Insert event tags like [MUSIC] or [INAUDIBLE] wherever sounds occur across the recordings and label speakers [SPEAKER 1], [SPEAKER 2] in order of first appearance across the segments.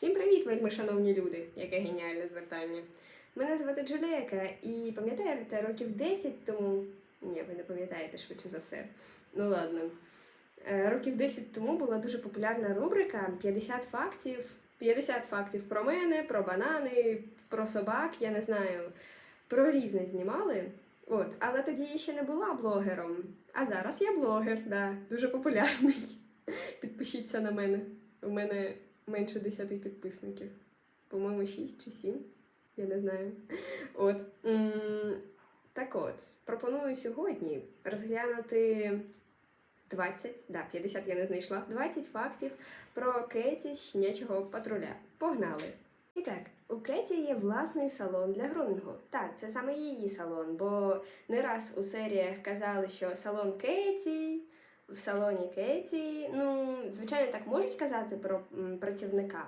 [SPEAKER 1] Всім привіт, вельми шановні люди! Яке геніальне звертання. Мене звати Джуліяка, і пам'ятаєте, років 10 тому. Ні, ви не пам'ятаєте швидше за все. Ну ладно. Е, Років 10 тому була дуже популярна рубрика 50 фактів. 50 фактів про мене, про банани, про собак, я не знаю. Про різне знімали. От, але тоді я ще не була блогером. А зараз я блогер, да, дуже популярний. [LAUGHS] Підпишіться на мене. У мене менше 10 підписників. По-моєму, 6 чи 7. Я не знаю. От. Так от, пропоную сьогодні розглянути 20, да, 50 я не знайшла, 20 фактів про Кеті щенячого патруля. Погнали! І так, у Кеті є власний салон для грумінгу. Так, це саме її салон, бо не раз у серіях казали, що салон Кеті, в салоні Кеті. Ну, звичайно, так можуть казати про працівника,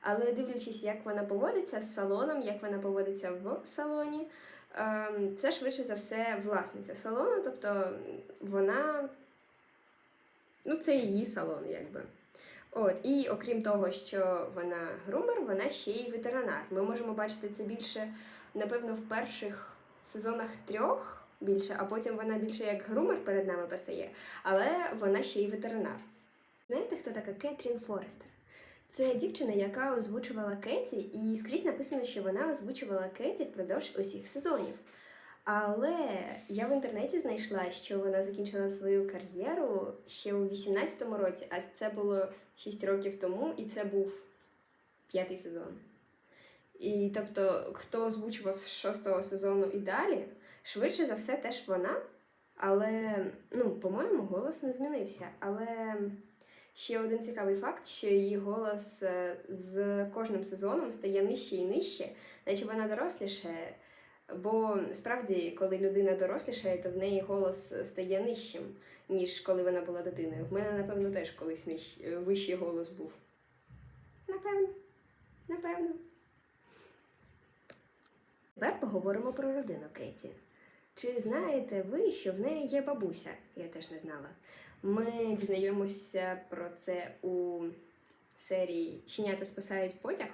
[SPEAKER 1] але дивлячись, як вона поводиться з салоном, як вона поводиться в салоні, ем, це швидше за все власниця салону, тобто вона. Ну, це її салон, якби. От, і окрім того, що вона грумер, вона ще й ветеринар. Ми можемо бачити це більше, напевно, в перших сезонах трьох більше, а потім вона більше як грумер перед нами постає, але вона ще й ветеринар. Знаєте, хто така Кетрін Форестер? Це дівчина, яка озвучувала Кеті, і скрізь написано, що вона озвучувала Кеті впродовж усіх сезонів. Але я в інтернеті знайшла, що вона закінчила свою кар'єру ще у 18-му році, а це було 6 років тому, і це був п'ятий сезон. І тобто, хто озвучував з шостого сезону і далі, швидше за все, теж вона. Але, ну, по-моєму, голос не змінився. Але ще один цікавий факт, що її голос е, з кожним сезоном стає нижче і нижче, наче вона дорослішає. Бо справді, коли людина дорослішає, то в неї голос стає нижчим, ніж коли вона була дитиною. В мене, напевно, теж колись нижч... вищий голос був. Напевно, напевно. Тепер поговоримо про родину Кеті. Чи знаєте ви, що в неї є бабуся? Я теж не знала. Ми дізнаємося про це у серії Щенята спасають потяг.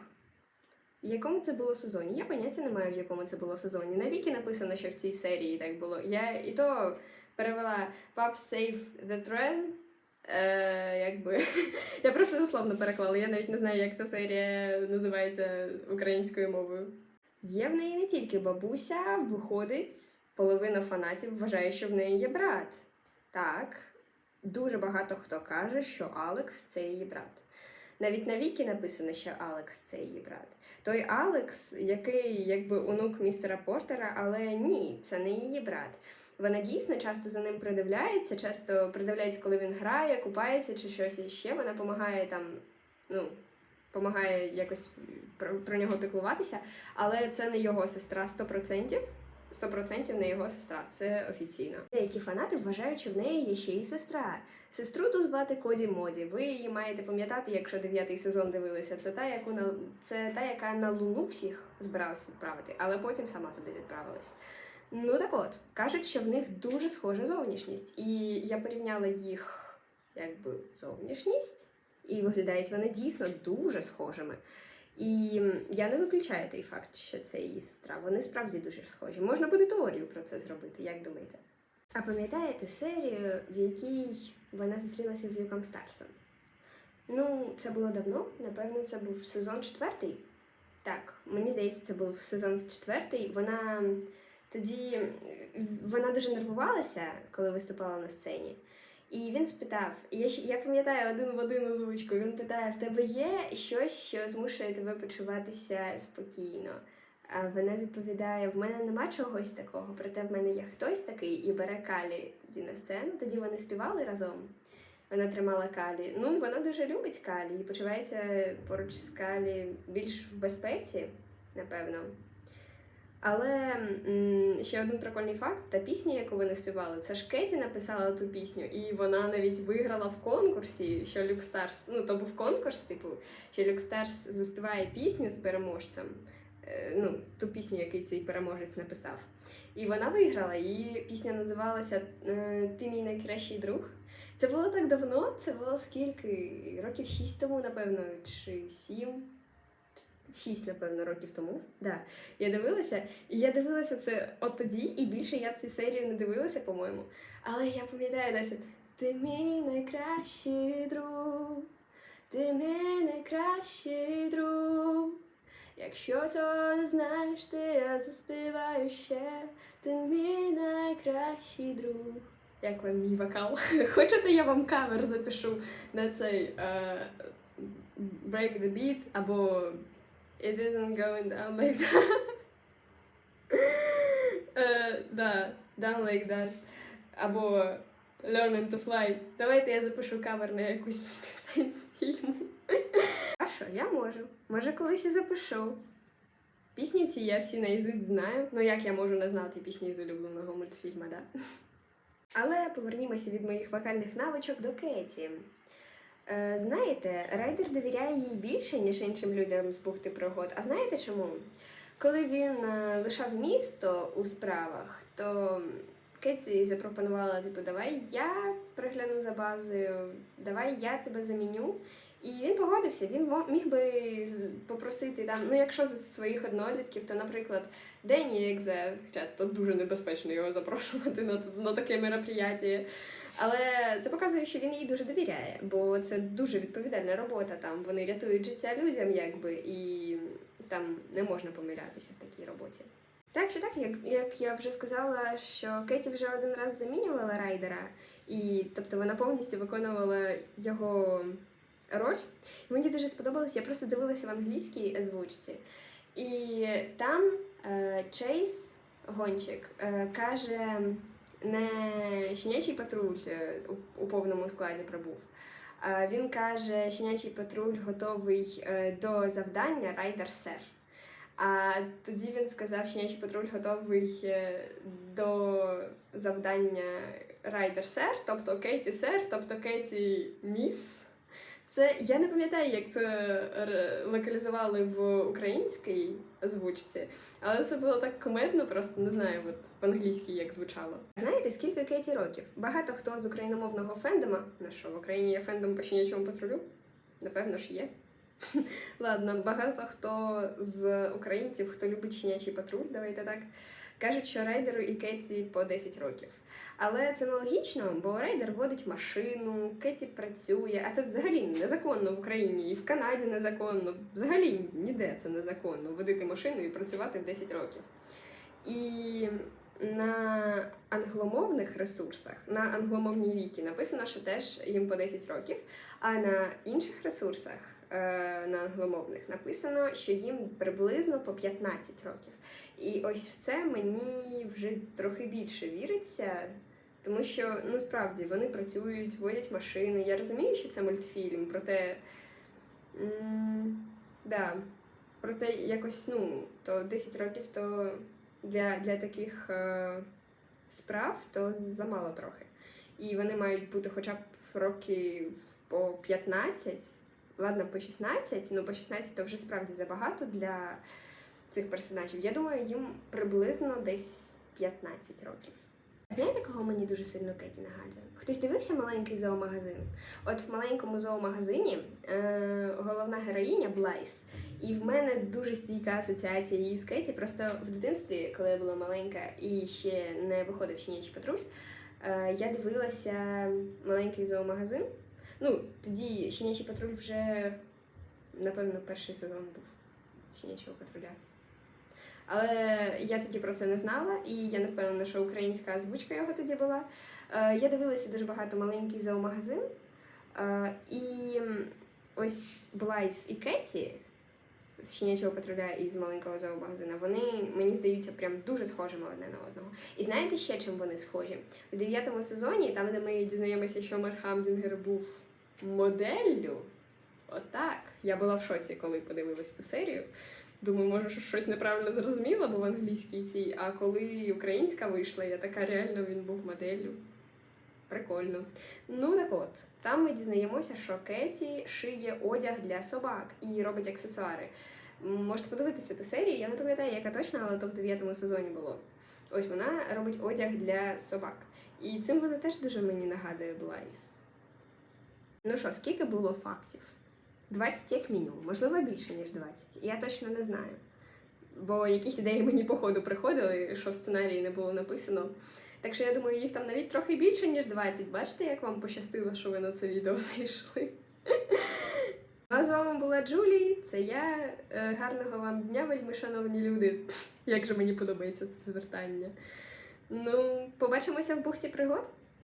[SPEAKER 1] В якому це було сезоні? Я поняття не маю, в якому це було сезоні. На віки написано, що в цій серії так було. Я і то перевела Pub Save the Train. Е, якби. [LAUGHS] Я просто дословно переклала. Я навіть не знаю, як ця серія називається українською мовою. Є в неї не тільки бабуся, виходить, половина фанатів вважає, що в неї є брат. Так, дуже багато хто каже, що Алекс це її брат. Навіть на вікі написано, що Алекс це її брат. Той Алекс, який якби онук містера Портера, але ні, це не її брат. Вона дійсно часто за ним придивляється, часто придивляється, коли він грає, купається чи щось іще. Вона допомагає там, ну, допомагає якось про, про нього піклуватися, але це не його сестра 100%. 100% не його сестра, це офіційно. Деякі фанати вважають, що в неї є ще й сестра. Сестру ту звати Коді Моді. Ви її маєте пам'ятати, якщо дев'ятий сезон дивилися. Це та, яку на це та, яка на луну всіх збиралась відправити, але потім сама туди відправилась. Ну так от кажуть, що в них дуже схожа зовнішність, і я порівняла їх якби зовнішність, і виглядають вони дійсно дуже схожими. І я не виключаю той факт, що це її сестра. Вони справді дуже схожі. Можна буде теорію про це зробити, як думаєте? А пам'ятаєте серію, в якій вона зустрілася з Люком Старсом? Ну, це було давно, напевно, це був сезон четвертий. Так, мені здається, це був сезон четвертий. Вона тоді вона дуже нервувалася, коли виступала на сцені. І він спитав: я, я пам'ятаю один в один озвучку. Він питає: в тебе є щось, що змушує тебе почуватися спокійно? А вона відповідає: в мене нема чогось такого, проте в мене є хтось такий і бере Калі на сцену. Тоді вони співали разом. Вона тримала Калі. Ну, вона дуже любить Калі і почувається поруч з Калі більш в безпеці, напевно. Але ще один прикольний факт: та пісня, яку вони співали, це ж Кеті написала ту пісню, і вона навіть виграла в конкурсі, що Люк Старс, ну то був конкурс, типу, що Люк Старс заспіває пісню з переможцем. Е, Ну, ту пісню, який цей переможець написав. І вона виграла. Її пісня називалася е, Ти мій найкращий друг. Це було так давно, це було скільки? Років шість тому, напевно, чи сім. Шість, напевно, років тому. Да. Я дивилася, і я дивилася це от тоді, і більше я цю серію не дивилася, по-моєму. Але я пам'ятаю досі. Ти мій найкращий друг, ти мій найкращий друг. Якщо цього не знаєш, ти я заспіваю ще. Ти мій найкращий друг. Як вам мій вокал? [LAUGHS] Хочете, я вам кавер запишу на цей е, Break the Beat або It isn't going down like that. Е, [LAUGHS] да, down like that. Або Learning to Fly. Давайте я запишу кавер на якусь [LAUGHS] пісень фільму. А що, я можу. Може, колись і запишу. Пісні ці я всі наїзусть знаю. Ну як я можу не знати пісні з улюбленого мультфільму, да? Але повернімося від моїх вокальних навичок до Кеті. Е, знаєте, райдер довіряє їй більше, ніж іншим людям з бухти пригод. А знаєте чому? Коли він е, лишав місто у справах, то Кеті запропонувала: типу, давай я пригляну за базою, давай я тебе заміню. І він погодився, він міг би попросити там, ну якщо з своїх однолітків, то, наприклад, Дені Екзе, хоча то дуже небезпечно його запрошувати на, на таке мероприятие. Але це показує, що він їй дуже довіряє, бо це дуже відповідальна робота. Там вони рятують життя людям, якби, і там не можна помилятися в такій роботі. Так що так, як, як я вже сказала, що Кеті вже один раз замінювала райдера, і тобто вона повністю виконувала його роль. Мені дуже сподобалось, я просто дивилася в англійській озвучці. І там е, Чейз Гончик е, каже, не щенячий патруль е, у, повному складі прибув. Він каже, щенячий патруль готовий е, до завдання Райдер Сер. А тоді він сказав, щенячий патруль готовий е, до завдання Райдер Сер, тобто Кейті Сер, тобто Кейті Міс. Це я не пам'ятаю, як це локалізували в українській озвучці, але це було так комедно, просто не знаю, от в англійській як звучало. Знаєте, скільки Кеті років? Багато хто з україномовного фендома, на що в Україні є фендом по щенячому патрулю? Напевно ж є. [LAUGHS] Ладно, багато хто з українців, хто любить щенячий патруль, давайте так, кажуть, що рейдеру і Кеті по 10 років. Але це нелогічно, бо рейдер водить машину, Кеті працює, а це взагалі незаконно в Україні і в Канаді незаконно. Взагалі ніде це незаконно водити машину і працювати в 10 років. І на англомовних ресурсах, на англомовній вікі написано, що теж їм по 10 років, а на інших ресурсах. Е, На англомовних написано, що їм приблизно по 15 років. І ось в це мені вже трохи більше віриться, тому що ну справді вони працюють, водять машини. Я розумію, що це мультфільм, проте м- да, проте якось ну, то 10 років то для, для таких е, справ то замало трохи. І вони мають бути хоча б років по 15, ладно, по 16, ну по 16 то вже справді забагато для цих персонажів. Я думаю, їм приблизно десь 15 років. Знаєте, кого мені дуже сильно Кеті нагадує? Хтось дивився маленький зоомагазин? От в маленькому зоомагазині е, головна героїня Блайс. І в мене дуже стійка асоціація її з Кеті. Просто в дитинстві, коли я була маленька і ще не виходив щенячий патруль, е, я дивилася маленький зоомагазин. Ну, тоді щенячий патруль вже, напевно, перший сезон був щенячого патруля. Але я тоді про це не знала, і я не впевнена, що українська озвучка його тоді була. Е, я дивилася дуже багато маленький зоомагазин. Е, і ось Блайс і Кеті щенячого патруля і з маленького зоомагазина, вони мені здаються прям дуже схожими одне на одного. І знаєте ще чим вони схожі? У дев'ятому сезоні, там, де ми дізнаємося, що Марк Хамдінгер був моделлю. Отак. Я була в шоці, коли подивилась ту серію. Думаю, може, що щось неправильно зрозуміла, бо в англійській цій, а коли українська вийшла, я така реально він був моделлю. Прикольно. Ну так от, там ми дізнаємося, що Кеті шиє одяг для собак і робить аксесуари. Можете подивитися ту серію, я не пам'ятаю, яка точно, але то в дев'ятому сезоні було. Ось вона робить одяг для собак. І цим вона теж дуже мені нагадує Блайс. Ну що, скільки було фактів? 20 як мінімум, можливо, більше, ніж 20. Я точно не знаю. Бо якісь ідеї мені по ходу приходили, що в сценарії не було написано. Так що я думаю, їх там навіть трохи більше, ніж 20. Бачите, як вам пощастило, що ви на це відео [LAUGHS] зайшли. А з вами була Джулі, це я. Е, Гарного вам дня, вельми шановні люди. Як же мені подобається це звертання. Ну, побачимося в бухті пригод.